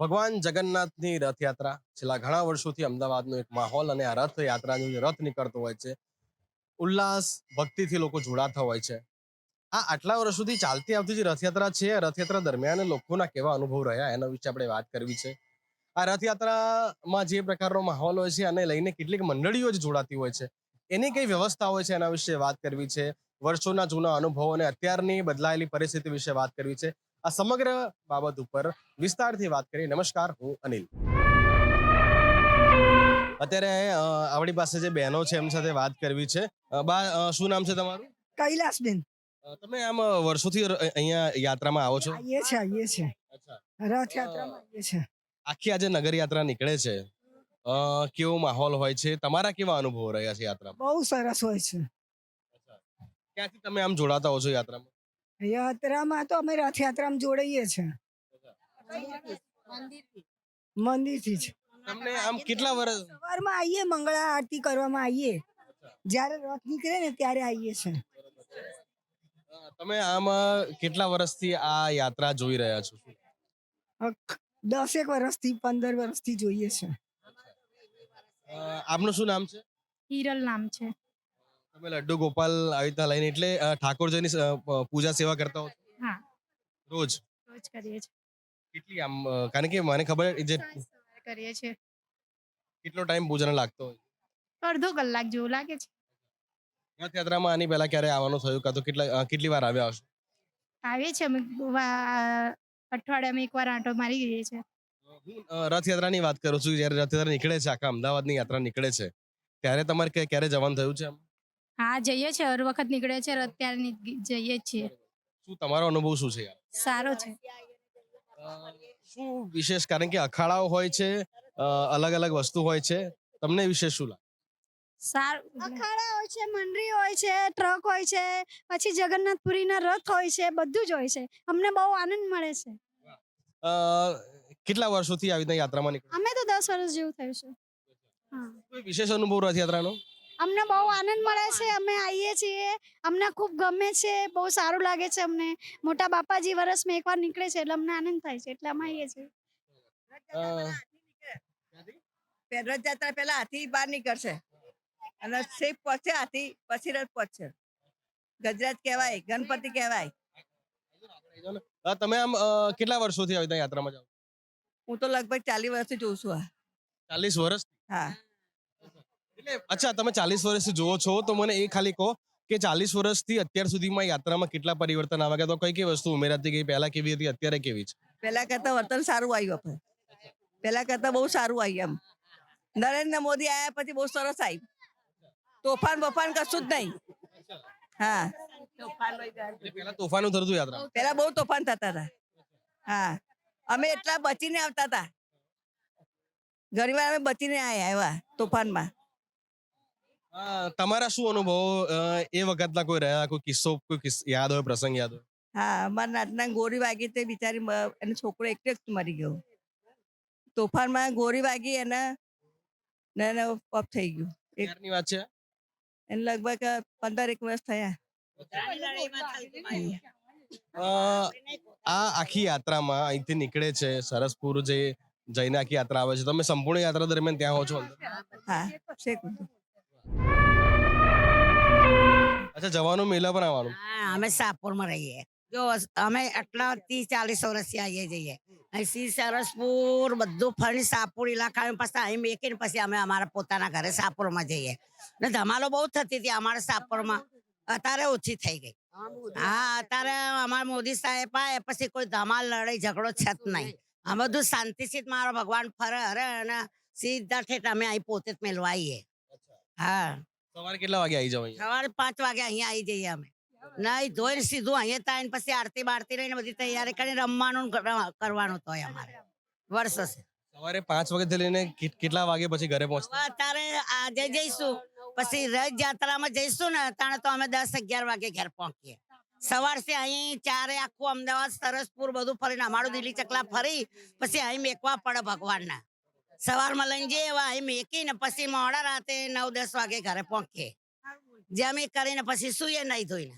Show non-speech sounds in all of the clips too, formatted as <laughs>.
ભગવાન જગન્નાથની રથયાત્રા. છેલ્લા ઘણા વર્ષોથી અમદાવાદનો એક માહોલ અને આ રથયાત્રાનો જે રથ નીકળતો હોય છે, ઉલ્લાસ, ભક્તિથી લોકો જોડાતા હોય છે. આ આટલા વર્ષોથી ચાલતી આવતી જે રથયાત્રા છે રથયાત્રા દરમિયાન લોકોના કેવા અનુભવ રહ્યા, એના વિશે આપણે વાત કરવી છે. આ રથયાત્રામાં જે પ્રકારનો માહોલ હોય છે અને લઈને કેટલીક મંડળીઓ જ જોડાતી હોય છે. એની કઈ વ્યવસ્થા હોય છે, એના વિશે વાત કરવી છે. વર્ષોના જૂના અનુભવો અને અત્યારની બદલાયેલી પરિસ્થિતિ વિશે વાત કરવી છે. આ સમગ્ર બાબત ઉપર વિસ્તારથી વાત કરી. નમસ્કાર હું અનિલ. અત્યારે આપણી પાસે જે બહેનો છે એમ સાથે વાત કરવી છે. બા શું નામ છે તમારું? કૈલાસબેન. તમે આમ વર્ષોથી અહીંયા યાત્રામાં આવો છો? આવીએ છે આવીએ છે રથયાત્રામાં આવીએ છે આખી આજે નગર યાત્રા નીકળે છે. કેવો માહોલ હોય છે? તમારા કેવા અનુભવ રહ્યા છે યાત્રામાં? બહુ સરસ હોય છે. ક્યાંથી તમે આમ જોડાતા હો છો યાત્રામાં? યાત્રામાં તો અમે રથયાત્રામાં જોડાઈએ છે. મંદિરથી જ. તમને આમ કેટલા વર્ષ સવારમાં આવીએ મંગળા આરતી કરવામાં આવીએ જ્યારે રથ નીકળે ને ત્યારે આવીએ છે. તમે આમાં કેટલા વર્ષથી આ યાત્રા જોઈ રહ્યા છો? દસેક વર્ષથી પંદર વર્ષથી જોઈએ છે. આપનું શું નામ છે? હિરલ નામ છે. તમે લડ્ડુ ગોપાલ આવી રીતના લઈને એટલે ઠાકોરજીની પૂજા સેવા કરતા હો હા. રોજ? રોજ કરીએ છીએ. કેટલી આમ કારણ કે મને ખબર જે કરીએ છીએ. કેટલો ટાઈમ પૂજાને લાગતો હોય? અડધો કલાક જેવું લાગે છે. રથયાત્રામાં આની પહેલા ક્યારે આવવાનું થયું? કાં તો કેટલા કેટલી વાર આવ્યા હશો? આવીએ છીએ અમે અઠવાડિયામાં એકવાર આંટો મારી ગઈએ છીએ. હું રથયાત્રાની વાત કરું છું જ્યારે રથયાત્રા નીકળે છે આખા અમદાવાદની યાત્રા નીકળે છે ત્યારે તમારે ક્યારે જવાનું થયું છે? હા જઈએ છીએ. હર વખત નીકળે છે અત્યારે ની- જઈએ છીએ. શું તમારો અનુભવ શું છે સારો છે. શું વિશેષ? કારણ કે અખાડાઓ હોય છે અલગ અલગ વસ્તુ હોય છે. તમને વિશેષ શું લાગે? અખાડા હોય છે મંડળી હોય છે ટ્રક હોય છે પછી જગન્નાથપુરીના રથ હોય છે બધું જ હોય છે. અમને બહુ આનંદ મળે છે. અ, કેટલા વર્ષોથી આવી રીતના યાત્રામાં નીકળે અમે તો દસ વર્ષ જેવું થયું છે. કોઈ વિશેષ અનુભવ રથયાત્રાનો અમને બહુ આનંદ મળે છે અમે આવીએ છીએ અમને ખૂબ ગમે છે બહુ સારું લાગે છે અમને. મોટા બાપાજી વર્ષમાં એકવાર નીકળે છે એટલે અમને આનંદ થાય છે એટલે અમે આવીએ છીએ. અ, રથયાત્રા પહેલા હાથી બહાર નીકળશે. અને સેફ પહોંચે હાથી પછી રથ પહોંચશે. ગજરાત કહેવાય ગણપતિ કહેવાય. તમે આમ કેટલા વર્ષોથી આવી રીતના યાત્રામાં જાઓ? હું તો લગભગ ચાલીસ વર્ષથી જોઉં છું આ. ચાલીસ વર્ષ હા. અચ્છા તમે ચાલીસ વર્ષથી જુઓ છો તો મને એ ખાલી કહો કે ચાલીસ વર્ષથી અત્યાર સુધીમાં યાત્રામાં કેટલા પરિવર્તન આવ્યા તો કઈ કઈ વસ્તુ ઉમેરાતી ગઈ? પહેલા કેવી હતી? અત્યારે કેવી છે? પહેલા કરતા વર્તન સારું આવ્યું આપણે. પહેલા કરતા બહુ સારું આવ્યું એમ. નરેન્દ્ર મોદી આવ્યા પછી બહુ સરસ આવ્યું તોફાન બફાન કશું જ નહીં. હા. તોફાન પહેલા તોફાનું થતું યાત્રા પહેલા બહુ તોફાન થતા હતા. હા. અમે એટલા બચીને આવતા હતા. ઘણી વાર અમે બચીને આયા એવા તોફાનમાં. તમારા શું અનુભવો? એ વખતના કોઈ રહ્યા? કોઈ કિસ્સો કોઈ યાદ હોય પ્રસંગ યાદ હોય? હા મારા નાતના ગોળી વાગી તે બિચારી એનો છોકરો એક જ મરી ગયો. તોફાનમાં ગોળી વાગી એને ને થઈ ગયું. એક ક્યારની વાત છે? એને લગભગ પંદર એક વર્ષ થયા. અ, આ આખી યાત્રામાં અહીંથી નીકળે છે સરસપુર જે જઈને આખી યાત્રા આવે છે. તમે સંપૂર્ણ યાત્રા દરમિયાન ત્યાં હો છો? હા અચ્છા જવાનું મેલા પણ આવવાનું? હા અમે સાપુરમાં રહીએ. જો અમે આટલા ત્રીસ ચાલીસ વર્ષથી આવીએ જઈએ અહીંથી સરસપુર બધું ફરી સાપુર ઇલાકા પછી અહીં મેકીને પછી અમે અમારા પોતાના ઘરે સાપુરમાં જઈએ. ને ધમાલો બહુ થતી હતી અમારા સાપુરમાં. અત્યારે ઓછી થઈ ગઈ. હા અત્યારે અમારા મોદી સાહેબ આવે પછી કોઈ ધમાલ લડાઈ ઝઘડો છે જ નહીં. આ બધું શાંતિથી જ મારો ભગવાન ફરે હરે અને સીધા ઠેઠ અમે અહીં પોતે જ મેળવાઈએ હા. સવારે કેટલા વાગે આવી જાવ અહીંયા? સવારે પાંચ વાગે અહીંયા આવી જઈએ અમે. નહીં ધોઈને સીધું અહીંયા તાઈને પછી આરતી બારતી રહીને બધી તૈયારી કરીને રમવાનું કરવાનું તો અમારે. વર્ષ હશે સવારે પાંચ વાગે લઈને કેટલા વાગે પછી ઘરે પહોંચતા? અત્યારે આજે જઈશું. પછી રથયાત્રામાં જઈશું ને તાણે તો અમે દસ અગિયાર વાગે ઘેર પહોંચીએ. સવારથી અહીં ચારે આખું અમદાવાદ સરસપુર બધું ફરીને અમારું દિલ્હી ચકલા ફરી પછી અહીં મેકવા પડે ભગવાનના. સવારમાં લઈને જઈએ એવા અહીં મેકીને પછી મોડા રાતે નવ દસ વાગે ઘરે પહોંચીએ. જમી કરીને પછી સુઈએ નહીં ધોઈને.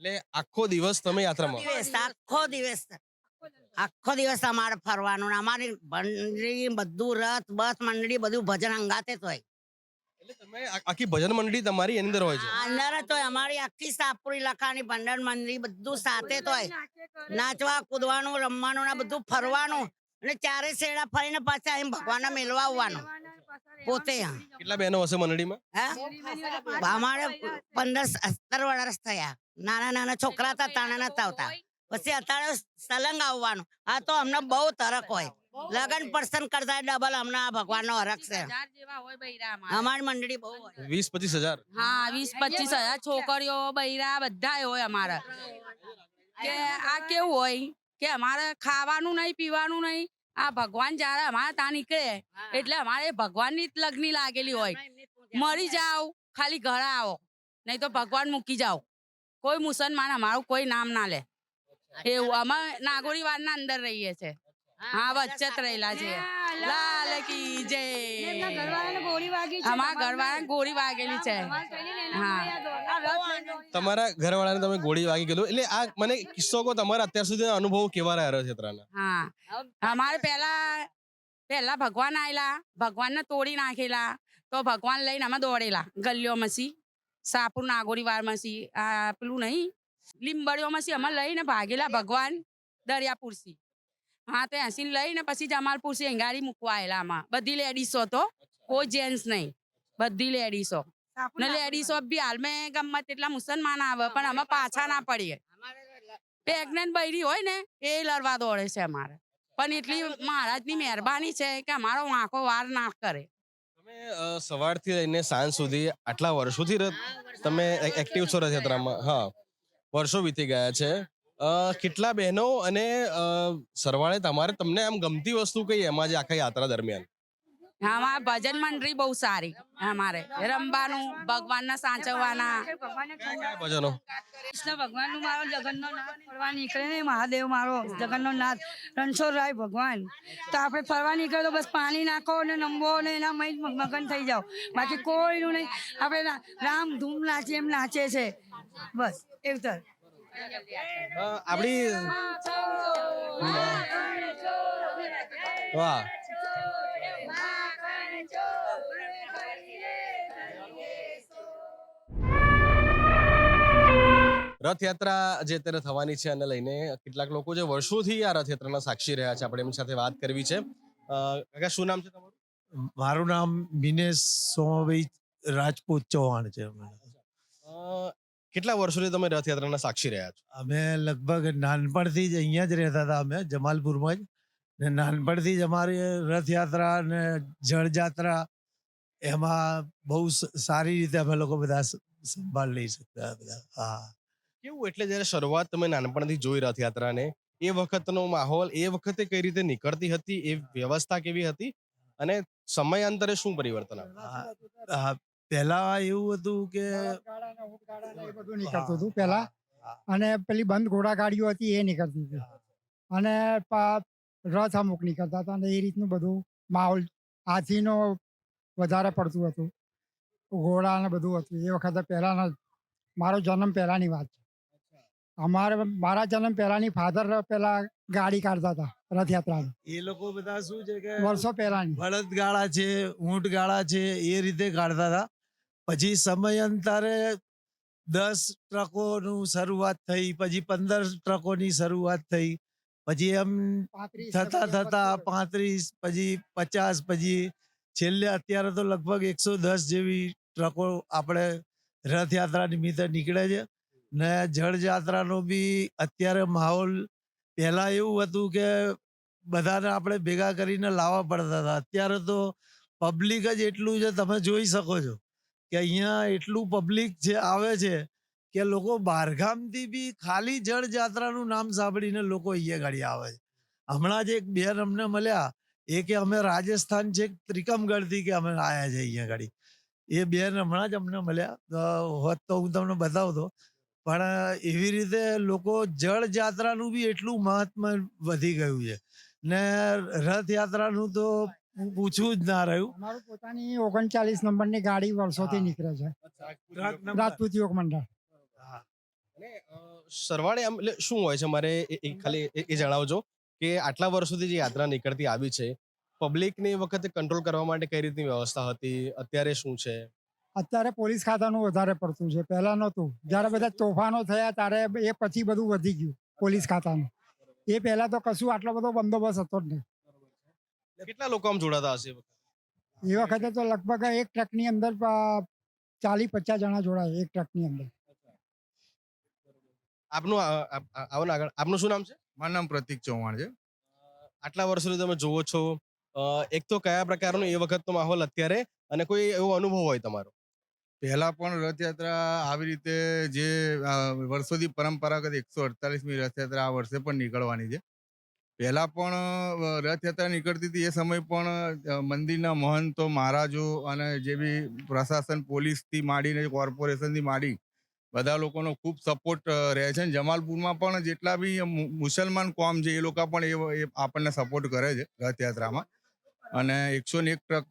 એટલે આખો દિવસ તમે યાત્રામાં? દિવસ આખો દિવસ. આખો દિવસ અમારે ફરવાનું ને અમારી મંડળી બધું રથ બસ મંડળી બધું ભજન અંગાતે તો આખી ભજન મંડળી તમારી એની અંદર હોય છે? અંદર તો અમારી આખી સાપુરી લખાની ભંડન મંડળી બધું સાથે તો હોય. નાચવા કૂદવાનું રમવાનું ને બધું ફરવાનું. અને ચારે શેડા ફરીને પાછા અહીં ભગવાનને મેળવા આવવાનું પોતે કેટલા બહેનો હશે મંડળીમાં? હે? અમારે પંદર સત્તર વર્ષ થયા. નાના નાના છોકરા હતા તાણા નતા આવતા. પછી અત્યારે સલંગ આવવાનું. આ તો અમને બહુ તરક હોય. લગન પર્સન કરતા ડબલ અમને આ ભગવાનનો અરક છે. અમારી મંડળી બહુ હોય. વીસ પચીસ હજાર? હા વીસ પચીસ હજાર છોકરીઓ બૈરા બધા હોય અમારા. કે આ કેવું હોય? કે અમારે ખાવાનું નહીં પીવાનું નહીં. આ ભગવાન જયારે અમારે ત્યાં નીકળે એટલે અમારે ભગવાનની જ લગ્ની લાગેલી હોય. મરી જાઓ ખાલી ઘરે આવો. નહીં તો ભગવાન મૂકી જાઓ. કોઈ મુસલમાન અમારું કોઈ નામ ના લે. એવું અમે નાગોરી વારના અંદર રહીએ છે હા વચ્ચે રહેલા છે. લાલ કી જય. અમારા ઘરવાળાને ગોળી વાગેલી છે. હા. તમારા ઘરવાળાને તમે ગોળી વાગી ગયેલું. એટલે આ મને કિસ્સો કો તમારા અત્યાર સુધીના અનુભવ કેવા રહ્યા રથયાત્રાના હા. અમારે પહેલા પહેલા ભગવાન આયેલા ભગવાનને તોડી નાખેલા તો ભગવાન લઈને અમે દોડેલા. ગલીઓ મસી સાપુર નાગોરી વાર મસી આ પેલું નહીં લીંબડીઓ મસી અમે લઈને ભાગેલા ભગવાન દરિયાપુરસી હા તો એસી લઈને પછી જમાલપુરસી અંગારી મૂકવા આવેલા આમાં? બધી લેડીસો તો કોઈ જેન્ટ્સ નહીં. બધી લેડીસો ને લેડીસો બી હાલ મેં ગમત એટલા મુસલમાન આવે પણ અમે પાછા ના પડીએ. પ્રેગ્નન્ટ બૈરી હોય ને એ લડવા દોડે છે અમારે. પણ એટલી મહારાજની મહેરબાની છે કે અમારો વાંકો વાર ના કરે. તમે સવારથી લઈને સાંજ સુધી આટલા વર્ષોથી તમે એક્ટિવ છો રથયાત્રામાં. હા. વર્ષો વીતી ગયા છે. કેટલા બહેનો અને સરવાળે તમારે તમને આમ ગમતી વસ્તુ કઈ એમાં જે આખા યાત્રા દરમિયાન? અમારે ભજન મંડળી બહુ સારી અમારે. રમવાનું ભગવાનના સાચવવાના. ભજનો? કૃષ્ણ ભગવાનનું મારો જગનનો નાથ ફરવા નીકળે ને મહાદેવ મારો જગનનો નાથ. રણછોડરાય ભગવાન. તો આપણે ફરવા નીકળે તો બસ પાણી નાખો ને નમવો ને એના મય મગન થઈ જાઓ. બાકી કોઈનું નહીં. આપણે રામ ધૂમ નાચે એમ નાચે છે. બસ એવું આપણી વાહ. રથયાત્રા જે અત્યારે થવાની છે અને લઈને કેટલાક લોકો જે વર્ષોથી આ રથયાત્રાના સાક્ષી રહ્યા છે આપણે એમની સાથે વાત કરવી છે. કાકા શું નામ છે તમારું? મારું નામ મિનેશ સોમાભાઈ રાજપૂત ચૌહાણ છે કેટલા વર્ષોથી તમે રથયાત્રાના સાક્ષી રહ્યા છો? અમે લગભગ નાનપણથી જ અહીંયા જ રહેતા હતા અમે જમાલપુરમાં જ. ને નાનપણથી જ અમારી રથયાત્રા ને જળયાત્રા એમાં બહુ સારી રીતે અમે લોકો બધા સંભાળ લઈ શકતા બધા હા. કેવું એટલે જ્યારે શરૂઆત તમે નાનપણથી જોઈ રથયાત્રાને એ વખતનો માહોલ એ વખતે કઈ રીતે નીકળતી હતી એ વ્યવસ્થા કેવી હતી? અને સમયાંતરે શું પરિવર્તન આવ્યું? પહેલા એવું હતું કે બધું નીકળતું હતું પેલા અને પેલી બંધ ઘોડા ગાડીઓ હતી એ નીકળતી હતી. અને રથ અમુક નીકળતા હતા અને એ રીતનું બધું માહોલ હાથીનો વધારે પડતું હતું. ઘોડા ને બધું હતું. એ વખતે પહેલાના મારો જન્મ પહેલાની વાત છે. અમારે મારા જન્મ પહેલાની ફાધર પેલા ગાડી કાઢતા હતા રથયાત્રા એ લોકો બધા શું છે કે વર્ષો પહેલાની. બળદ ગાળા છે ઊંટ ગાળા છે એ રીતે કાઢતા હતા. પછી સમયાંતરે દસ ટ્રકોનું શરૂઆત થઈ પછી પંદર ટ્રકોની શરૂઆત થઈ પછી એમ થતા થતા પાંત્રીસ પછી પચાસ પછી છેલ્લે અત્યારે તો લગભગ એકસો દસ જેવી ટ્રકો આપણે રથયાત્રા નિમિત્તે નીકળે છે. ને જળયાત્રાનો બી અત્યારે માહોલ પહેલા એવું હતું કે બધાને આપણે ભેગા કરીને લાવવા પડતા હતા. અત્યારે તો પબ્લિક જ એટલું છે તમે જોઈ શકો છો. કે અહીંયા એટલું પબ્લિક જે આવે છે કે લોકો બહારગામથી બી ખાલી જળયાત્રાનું નામ સાંભળીને લોકો અહીંયા ગાડી આવે છે. હમણાં જ એક બેન અમને મળ્યા, એ કે અમે રાજસ્થાન છે ત્રિકમગઢથી કે અમે આયા છે અહીંયા ગાડી એ બેન હમણાં જ અમને મળ્યા હોત તો હું તમને બતાવતો, પણ એવી રીતે લોકો જળ જાત્રાનું બી એટલું મહત્વ વધી ગયું છે. ને રથયાત્રાનું તો પૂછવું જ ના રહ્યું. અમારું પોતાની ઓગણચાલીસ નંબરની ગાડી વર્ષોથી નીકળે છે. રાજપૂત યોગ મંડળ. સરવાળે આમ એટલે શું હોય છે મારે ખાલી એ- એ જણાવજો કે આટલા વર્ષોથી જે યાત્રા નીકળતી આવી છે પબ્લિકની વખતે કંટ્રોલ કરવા માટે કઈ રીતની વ્યવસ્થા હતી? અત્યારે શું છે? અત્યારે પોલીસ ખાતાનું વધારે પડતું છે. પહેલા નહોતું. જ્યારે બધા તોફાનો થયા ત્યારે એ પછી બધું વધી ગયું પોલીસ ખાતાનું. એ પહેલા તો કશું આટલો બધો બંદોબસ્ત હતો જ નહીં. કેટલા લોકો આમ જોડાતા હશે એ વખતે? તો લગભગ એક ટ્રકની અંદર ચાલીસ પચાસ જણા જોડાય એક ટ્રકની અંદર. આપનું આવો આગળ. આપનું શું નામ છે? મારું નામ પ્રતિક ચૌહાણ છે. આટલા વર્ષોથી તમે જુઓ છો. એક તો કયા પ્રકારનો એ વખતનો માહોલ અત્યારે અને કોઈ એવો અનુભવ હોય તમારો? પહેલા પણ રથયાત્રા આવી રીતે જે વર્ષોથી પરંપરાગત એકસો અડતાલીસમી રથયાત્રા આ વર્ષે પણ નીકળવાની છે. પહેલા પણ રથયાત્રા નીકળતી હતી એ સમય પણ મંદિરના મહંતો, મહારાજો અને જે બી પ્રશાસન, પોલીસથી માંડીને કોર્પોરેશનથી માંડી બધા લોકોનો ખૂબ સપોર્ટ રહે છે. જમાલપુરમાં પણ જેટલા બી મુસલમાન કોમ છે એ લોકો પણ એ- આપણને સપોર્ટ કરે છે રથયાત્રામાં. અને એકસો ને એક ટ્રક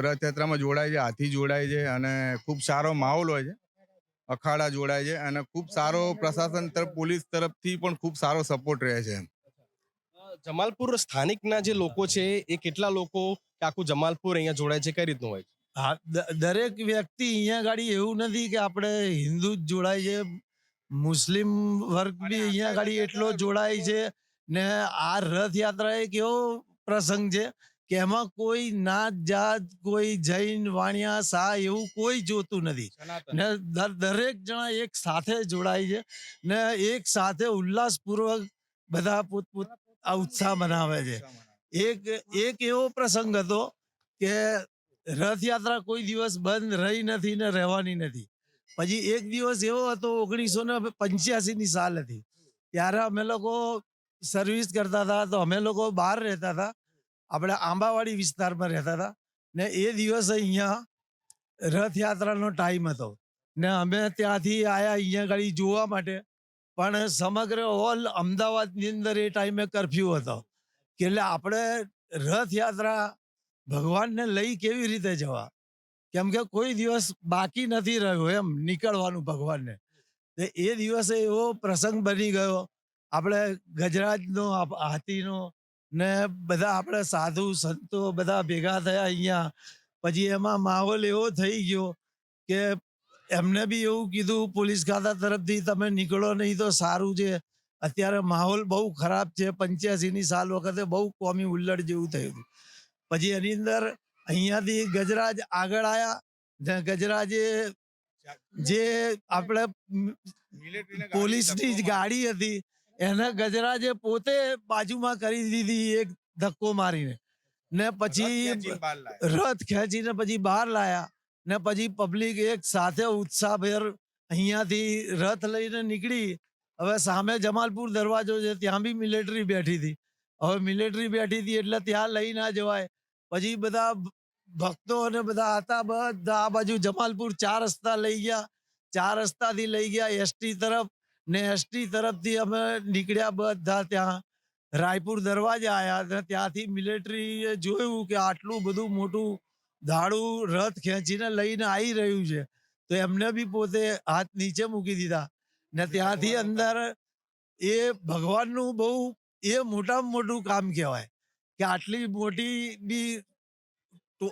રથયાત્રામાં જોડાય છે, હાથી જોડાય છે અને ખૂબ સારો માહોલ હોય છે. અખાડા જોડાય છે અને ખૂબ સારો પ્રશાસન તરફ, પોલીસ તરફથી પણ ખૂબ સારો સપોર્ટ રહે છે જમાલપુર સ્થાનિકના જે લોકો છે એ કેટલા લોકો આખું જમાલપુર અહીંયા જોડાય છે કઈ રીતનું હોય હા દરેક વ્યક્તિ અહીંયા ગાડી એવું નથી કે આપણે હિન્દુ જ જોડાય છે મુસ્લિમ વર્ગ બી અહીંયા ગાડી એટલો જોડાય છે ને આ રથયાત્રા એક એવો પ્રસંગ છે કે એમાં કોઈ નાત જાત કોઈ જૈન વાણિયા શાહ એવું કોઈ જોતું નથી. ને દરેક જણા એક સાથે જોડાય છે ને એક સાથે ઉલ્લાસપૂર્વક બધા પોતપોત આ ઉત્સાહ મનાવે છે. એક એક એવો પ્રસંગ હતો કે રથયાત્રા કોઈ દિવસ બંધ રહી નથી ને રહેવાની નથી. પછી એક દિવસ એવો હતો ઓગણીસો ને પંચ્યાસી ની સાલ હતી. ત્યારે અમે લોકો સર્વિસ કરતા હતા તો અમે લોકો બહાર રહેતા હતા. આપણે આંબાવાડી વિસ્તારમાં રહેતા હતા ને એ દિવસે અહીંયા રથયાત્રાનો ટાઈમ હતો. ને અમે ત્યાંથી આયા અહીંયા ગાડી જોવા માટે પણ સમગ્ર ઓલ અમદાવાદની અંદર એ ટાઈમે કરફ્યુ હતો. કે એટલે આપણે રથયાત્રા ભગવાનને લઈ કેવી રીતે જવા? કેમ કે કોઈ દિવસ બાકી નથી રહ્યો એમ નીકળવાનું ભગવાનને. એ દિવસે એવો પ્રસંગ બની ગયો. આપણે ગજરાજનો હાથીનો ને બધા આપણે સાધુ, સંતો બધા ભેગા થયા અહીંયા. પછી એમાં માહોલ એવો થઈ ગયો કે એમને બી એવું કીધું પોલીસ ખાતા તરફથી તમે નીકળો નહીં તો સારું છે. અત્યારે માહોલ બહુ ખરાબ છે. પંચ્યાસીની સાલ વખતે બહુ કોમી ઉલ્લડ જેવું થયું હતું. પછી એની અંદર અહીંયાથી ગજરાજ આગળ આવ્યા ગજરાજે જે આપણે પોલીસની જ ગાડી હતી એને ગજરાજે પોતે બાજુમાં કરી દીધી એક ધક્કો મારીને. ને પછી રથ ખેંચીને પછી બહાર લાયા. ને પછી પબ્લિક એક સાથે ઉત્સાહભેર અહીંયાથી રથ લઈને નીકળી. હવે સામે જમાલપુર દરવાજો છે, ત્યાં બી મિલિટરી બેઠી હતી. હવે મિલિટરી બેઠી હતી એટલે ત્યાં લઈ ના જવાય. પછી બધા ભક્તો અને બધા હતા, બધા આ બાજુ જમાલપુર ચાર રસ્તા લઈ ગયા. ચાર રસ્તાથી લઈ ગયા એસટી તરફ ને એસટી તરફથી અમે નીકળ્યા બધા ત્યાં. રાયપુર દરવાજા આવ્યા અને ત્યાંથી મિલિટરીએ જોયું કે આટલું બધું મોટું ધાડું રથ ખેંચીને લઈને આવી રહ્યું છે. તો એમને બી પોતે હાથ નીચે મૂકી દીધા. ને ત્યાંથી અંદર એ ભગવાનનું બહુ એ મોટામાં મોટું કામ કહેવાય. કે આટલી મોટી બી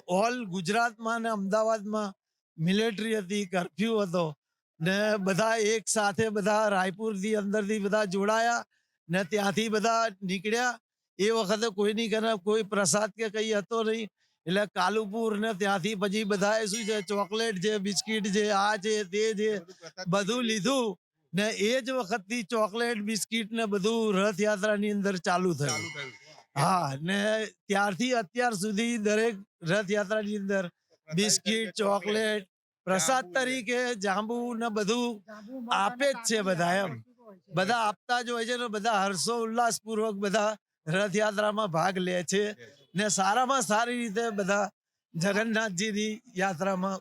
ઓલ ગુજરાતમાં ને અમદાવાદમાં મિલિટરી હતી કરફ્યુ હતો. ને બધા એક સાથે બધા રાયપુરથી અંદરથી બધા જોડાયા ને ત્યાંથી બધા નીકળ્યા. એ વખતે કોઈની કને કોઈ પ્રસાદ કે કંઈ હતો નહીં. એટલે કાલુપુર ને ત્યાંથી પછી બધાએ શું છે ચોકલેટ છે બિસ્કિટ છે આ છે તે છે બધું લીધું ને એ જ વખતથી ચોકલેટ બિસ્કિટ ને બધું રથયાત્રાની અંદર ચાલુ થયું. હા ને ત્યારથી અત્યાર સુધી દરેક રથયાત્રાની અંદર બિસ્કિટ ચોકલેટ પ્રસાદ તરીકે જાંબુ ને બધું આપે જ છે બધા એમ. બધા આપતા જ હોય છે ને બધા હર્ષો ઉલ્લાસ પૂર્વક બધા રથયાત્રામાં ભાગ લે છે. ને સારામાં સારી રીતે બધા જગન્નાથજીની યાત્રામાં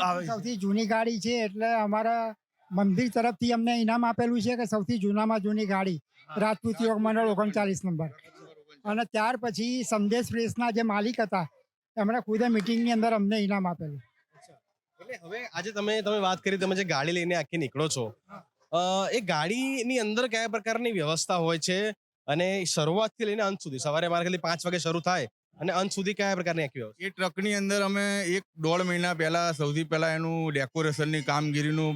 આવે સૌથી જૂની ગાડી છે એટલે અમારા મંદિર તરફથી અમને ઇનામ આપેલું છે કે સૌથી જૂનામાં જૂની ગાડી રાજપૂત યોગ મંડળ ઓગણચાલીસ નંબર. અને ત્યાર પછી સંદેશ પ્રેસના જે માલિક હતા એમણે ખુદે મિટિંગની અંદર અમને ઇનામ આપેલું. એટલે હવે આજે તમે તમે વાત કરી તમે જે ગાડી લઈને આખી નીકળો છો એ ગાડીની અંદર કયા પ્રકારની વ્યવસ્થા હોય છે? અને શરૂઆતથી લઈને અંત સુધી. સવારે મારા ખાલી પાંચ વાગે શરૂ થાય અને અંત સુધી કયા પ્રકારની આખી વ્યવસ્થા એ ટ્રકની અંદર અમે એક દોઢ મહિના પહેલા સૌથી પહેલા એનું ડેકોરેશનની કામગીરીનું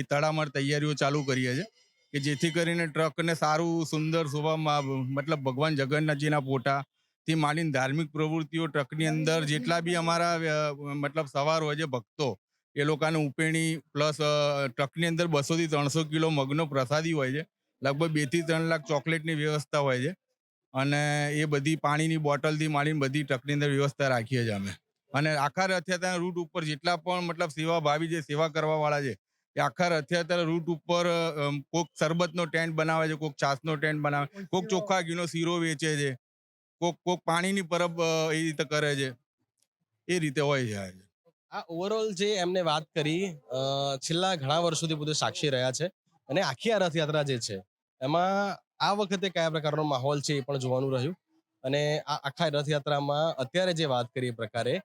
એ તડામાર તૈયારીઓ ચાલુ કરીએ છીએ કે જેથી કરીને ટ્રકને સારું, સુંદર, શોભા મતલબ ભગવાન જગન્નાથજીના ફોટા થી માંડીને ધાર્મિક પ્રવૃત્તિઓ ટ્રકની અંદર જેટલા બી અમારા મતલબ સવાર હોય છે ભક્તો, એ લોકોને ઉપેણી, પ્લસ ટ્રકની અંદર બસોથી ત્રણસો કિલો મગનો પ્રસાદી હોય છે. લગભગ બેથી ત્રણ લાખ ચોકલેટની વ્યવસ્થા હોય છે. અને એ બધી પાણીની બોટલથી માંડીને બધી ટ્રકની અંદર વ્યવસ્થા રાખીએ છીએ અમે. અને આખા રથયાત્રાના રૂટ ઉપર જેટલા પણ મતલબ સેવા ભાવી જે સેવા કરવા વાળા છે એ આખા રથયાત્રા રૂટ ઉપર કોક શરબતનો ટેન્ટ બનાવે છે કોક છાસનો ટેન્ટ બનાવે કોક ચોખ્ખા ઘીનો શીરો વેચે છે કોક કોક પાણીની પરબ એ રીતે કરે છે. એ રીતે હોય છે આ. આ ઓવરઓલ જે એમને વાત કરી છેલ્લા ઘણા વર્ષોથી બધું સાક્ષી રહ્યા છે. અને આખી આ રથયાત્રા જે છે એમાં આ વખતે કયા પ્રકારનો માહોલ છે એ પણ જોવાનું રહ્યું. અને આ આખા રથયાત્રામાં અત્યારે જે વાત કરીએ પ્રકારે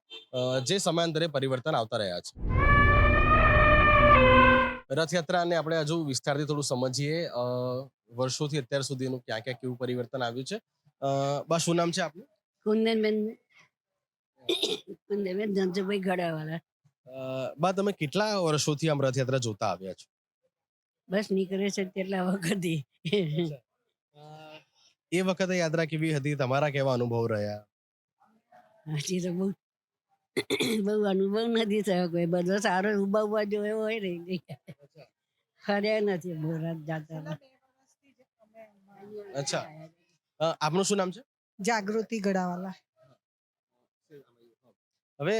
જે સમયાંતરે પરિવર્તન આવતા રહ્યા છે. રથયાત્રાને આપણે હજુ વિસ્તારથી થોડું સમજીએ વર્ષોથી અત્યાર સુધીનું ક્યાં ક્યાં કેવું પરિવર્તન આવ્યું છે. અ, બા શું નામ છે આપનું? કુંદનબેન. કુંદનબેન ધનસુભાઈ ગડાવાલા બા તમે કેટલા વર્ષોથી આમ રથયાત્રા જોતા આવ્યા છો? બસ નીકળે છે તેટલા વખતે. એ વખતે યાત્રા કેવી હતી તમારા કેવા અનુભવ રહ્યા? હજી તો બહુ બહુ અનુભવ નથી થયો કોઈ બધો. સારો ઊભા ઊભા જોયો હોય ને ફર્યા નથી બોરાત જાતા અચ્છા. આપનું શું નામ છે? જાગૃતિ ગળાવાલા હવે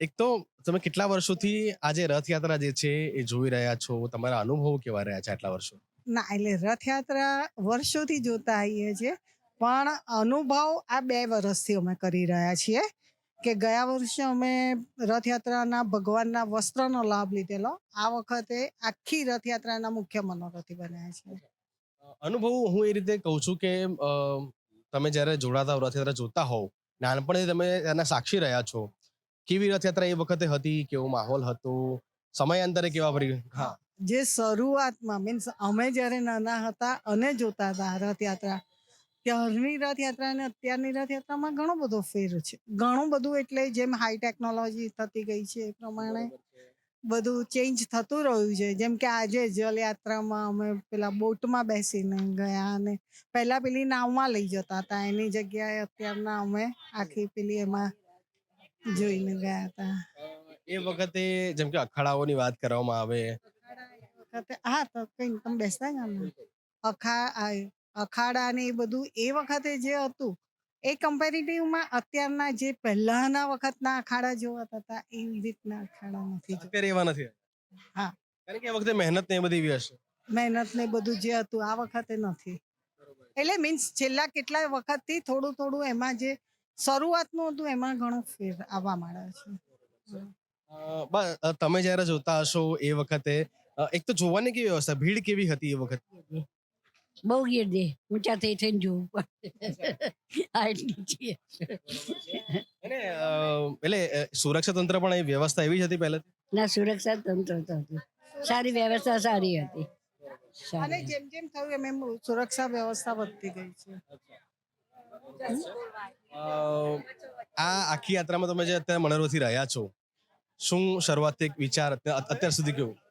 એક તો તમે કેટલા વર્ષોથી આજે રથયાત્રા જે છે એ જોઈ રહ્યા છો? તમારા અનુભવો કેવા રહ્યા છે આટલા વર્ષો? ના એટલે રથયાત્રા વર્ષોથી જોતા આવીએ છીએ પણ અનુભવ આ બે વર્ષથી અમે કરી રહ્યા છીએ કે ગયા વર્ષે અમે રથયાત્રાના ભગવાનના વસ્ત્રનો લાભ લીધેલો. આ વખતે આખી રથયાત્રાના મુખ્ય મનોરથી બન્યા છે અનુભવ હું એ રીતે કહું છું કે તમે જ્યારે જોડાતા રથયાત્રા જોતા હોવ નાનપણથી તમે એના સાક્ષી રહ્યા છો. કેવી રથયાત્રા એ વખતે હતી? કેવો માહોલ હતો? સમયાંતરે કેવા ફરી હા. જે શરૂઆતમાં મીન્સ અમે જ્યારે નાના હતા અને જોતા હતા રથયાત્રા ત્યારની રથયાત્રા અને અત્યારની રથયાત્રામાં ઘણો બધો ફેર છે. ઘણું બધું એટલે જેમ હાઈ ટેકનોલોજી થતી ગઈ છે એ પ્રમાણે. બધું ચેન્જ થતું રહ્યું છે. જેમ કે આજે જલયાત્રામાં અમે પેલા બોટમાં બેસીને ગયા અને પહેલા પેલી નાવમાં લઈ જતા હતા. એની જગ્યાએ અત્યારના અમે આખી પેલી એમાં જોઈને ગયા હતા. એ વખતે જેમ કે અખાડાઓની વાત કરવામાં આવે. વખતે હા તો કઈ તમે બેસતા અખા અખાડા ને એ બધું એ વખતે જે હતું એ કમ્પેરેટિવમાં અત્યારના જે પહેલાના વખતના અખાડા જોવાતા હતા એવી રીતના અખાડા નથી. અત્યારે એવા નથી હા. કારણ કે એ વખતે મહેનત ને એ બધી એવી હશે મહેનત ને બધું જે હતું આ વખતે નથી. એટલે મીન્સ છેલ્લા કેટલાય વખતથી થોડું થોડું એમાં જે શરૂઆતનું હતું એમાં ઘણું ફેર આવવા માંડે છે. તમે જ્યારે જોતા હશો એ વખતે એક તો જોવાની કેવી વ્યવસ્થા? ભીડ કેવી હતી એ વખતે? બહુ ગીરદે ઊંચા થઈ થઈને જોવું પડે. <laughs> અને એટલે સુરક્ષા તંત્ર પણ એ વ્યવસ્થા એવી જ હતી પહેલા ના સુરક્ષા તંત્ર તો હતું. સારી વ્યવસ્થા સારી હતી. અને જેમ જેમ થયું એમ એમ સુરક્ષા વ્યવસ્થા વધતી ગઈ છે. આ આખી યાત્રામાં તમે જે અત્યારે મનોરથી રહ્યા છો શું શરૂઆતથી એક વિચાર અત્યાર અત્યાર સુધી કેવું?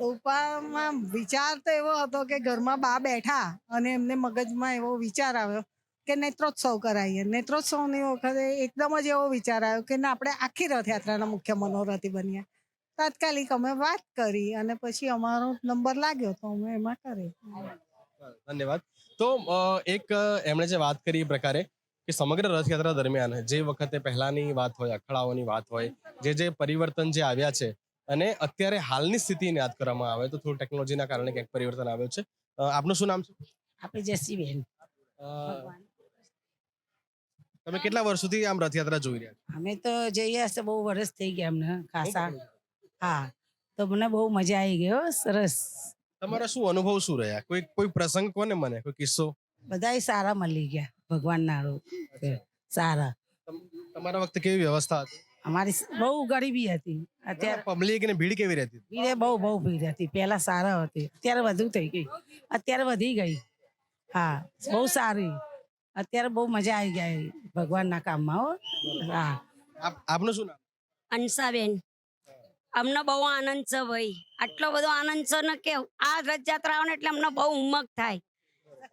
ઉપામાં વિચાર તો એવો હતો કે ઘરમાં બા બેઠા અને એમને મગજમાં એવો વિચાર આવ્યો કે નેત્રોત્સવ કરાવીએ નેત્રોત્સવની વખતે એકદમ જ એવો વિચાર આવ્યો કે ના આપણે આખી રથયાત્રાના મુખ્ય મનોરથી બનીએ. તાત્કાલિક અમે વાત કરી અને પછી અમારો નંબર લાગ્યો તો અમે એમાં કરી. ધન્યવાદ. તો એક એમણે જે વાત કરી એ પ્રકારે કે સમગ્ર રથયાત્રા દરમિયાન જે વખતે પહેલાની વાત હોય અખડાઓની વાત હોય જે જે પરિવર્તન જે આવ્યા છે અને અત્યારે હાલની સ્થિતિને યાદ કરવામાં આવે તો થોડું ટેકનોલોજીના કારણે કંઈક પરિવર્તન આવ્યું છે. આપનું શું નામ છે? આપણે જસીબેન તમે કેટલા વર્ષોથી આમ રથયાત્રા જોઈ રહ્યા છો? અમે તો જઈએ છે બહુ વર્ષ થઈ ગયા અમને ખાસા. હા તો મને બહુ મજા આવી ગયો સરસ. તમારા શું અનુભવ શું રહ્યા? કોઈ કોઈ પ્રસંગ કોને મને? કોઈ કિસ્સો? બધાય સારા મળી ગયા ભગવાનના રૂપ. સારા. તમારા વખતે કેવી વ્યવસ્થા હતી? અમારી બહુ ગરીબી હતી. અત્યારે પબ્લિક ને ભીડ કેવી રહેતી હતી? ભીડે બહુ બહુ ભીડ હતી. પહેલા સારા હતી. અત્યારે વધુ થઈ ગઈ. અત્યારે વધી ગઈ. હા બહુ સારી. અત્યારે બહુ મજા આવી ગઈ ભગવાનના કામમાં હો. હા. આપ- આપનું શું નામ? અંશાબેન અમને બહુ આનંદ છે ભાઈ. આટલો બધો આનંદ છે ને કે આ રથયાત્રા આવે ને એટલે અમને બહુ ઉમક થાય.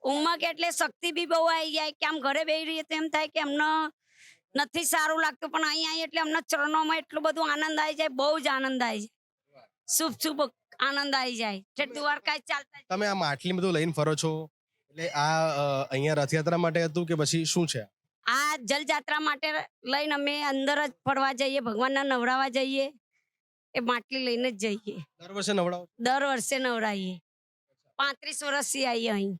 ઉમક એટલે શક્તિ બી બહુ આવી જાય. કે આમ ઘરે બેસી રહીએ તો એમ થાય કે અમને નથી સારું લાગતું પણ અહીંયા એટલે અમને ચરણોમાં એટલું બધું આનંદ આવી જાય બહુ જ આનંદ આવી જાય. શુભ શુભ આનંદ આવી જાય. જે દ્વારકા ચાલતા તમે આ માટલી બધું લઈને ફરો છો? એટલે આ અહીંયા રથયાત્રા માટે હતું કે પછી શું છે? આ જલયાત્રા માટે લઈને અમે અંદર જ ફરવા જઈએ ભગવાનના નવરાવા જઈએ. એ માટલી લઈને જ જઈએ. દર વર્ષે નવડાવો દર વર્ષે નવરાઈએ પાંત્રીસ વર્ષથી આવીએ અહીં.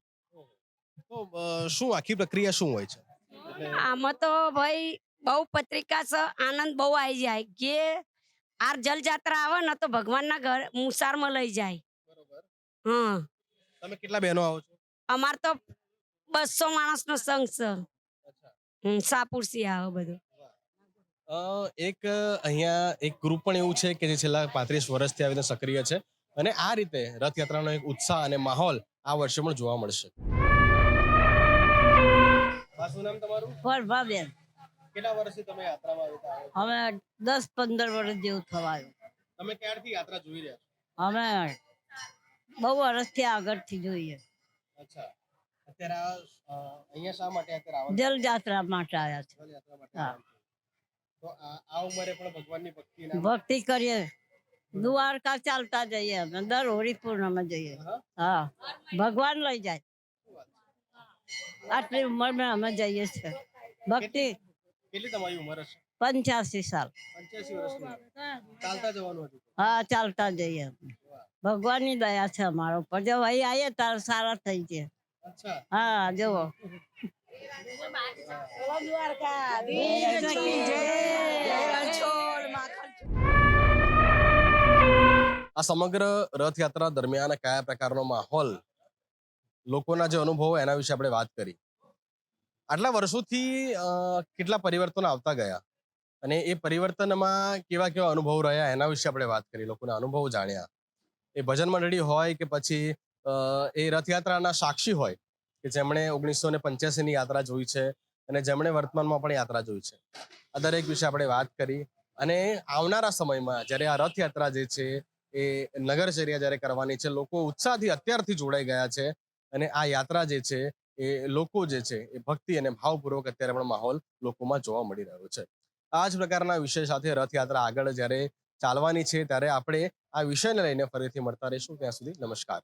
શું આખી પ્રક્રિયા શું હોય છે? આમાં તો ભાઈ બહુ પત્રિકા સ આનંદ બહુ આવી જાય. કે આ જલયાત્રા આવે ને તો ભગવાનના ઘર મુસારમાં લઈ જાય. હા. તમે કેટલા બહેનો આવો છો? અમાર તો બસો માણસનો સંઘ છે સાપુરસી આવે બધું. એક અહીંયા એક ગ્રુપ પણ એવું છે કે જે છેલ્લા પાંત્રીસ વર્ષથી આવીને સક્રિય છે અને આ રીતે રથયાત્રાનો એક ઉત્સાહ અને માહોલ આ વર્ષે પણ જોવા મળશે. શું નામ તમારું? પરભાબેન કેટલા વર્ષથી તમે યાત્રામાં આવ્યા? અમે દસ પંદર વર્ષ જેવું થવાયું. તમે ક્યારથી યાત્રા જોઈ રહ્યા છો? અમે બહુ વર્ષથી આગળથી જોઈએ. અચ્છા. અત્યારે અહીંયા શા માટે અત્યારે આવો છો? જલયાત્રા માટે આવ્યા છે. રથયાત્રા માટે હા. આવ્યા છો. તો આ આ ઉંમરે પણ ભગવાનની ભક્તિ ભક્તિ કરીએ. દ્વારકા ચાલતા જઈએ અમે દર હોળી પૂર્ણમાં જઈએ. હા. ભગવાન લઈ જાય. આટલી ઉંમરમાં અમે જઈએ છીએ. ભક્તિ કેટલી તમારી ઉંમર હશે? પંચ્યાસી સાલ. પંચ્યાસી વર્ષની ચાલતા જવાનું હતું હા ચાલતા જઈએ. ભગવાનની દયા છે અમારા ઉપર. જો ભાઈ આવીએ તાર સારા થઈ જાય અચ્છા. હા જુઓ. આ સમગ્ર રથયાત્રા દરમિયાન કયા પ્રકારનો માહોલ લોકોના જે અનુભવો એના વિશે આપણે વાત કરી. આટલા વર્ષોથી કેટલા પરિવર્તનો આવતા ગયા? અને એ પરિવર્તનમાં કેવા કેવા અનુભવ રહ્યા? એના વિશે આપણે વાત કરી, લોકોના અનુભવ જાણ્યા. એ ભજન મંડળી હોય કે પછી એ રથયાત્રાના સાક્ષી હોય, કે જેમણે ઓગણીસો ને પંચ્યાસીની યાત્રા જોઈ છે અને જેમણે વર્તમાનમાં પણ યાત્રા જોઈ છે. આ દરેક વિશે આપણે વાત કરી અને આવનારા સમયમાં જ્યારે આ રથયાત્રા જે છે, એ નગરચર્યા જ્યારે કરવાની છે, લોકો ઉત્સાહથી અત્યારથી જોડાઈ ગયા છે અને આ યાત્રા જે છે એ લોકો જે છે, એ ભક્તિ અને ભાવપૂર્વક અત્યારે પણ માહોલ લોકોમાં જોવા મળી રહ્યો છે. આ જ પ્રકારના વિષય સાથે રથયાત્રા આગળ જ્યારે ચાલવાની છે, ત્યારે આપણે આ વિષયને લઈને ફરીથી મળતા રહીશું. ત્યાં સુધી નમસ્કાર.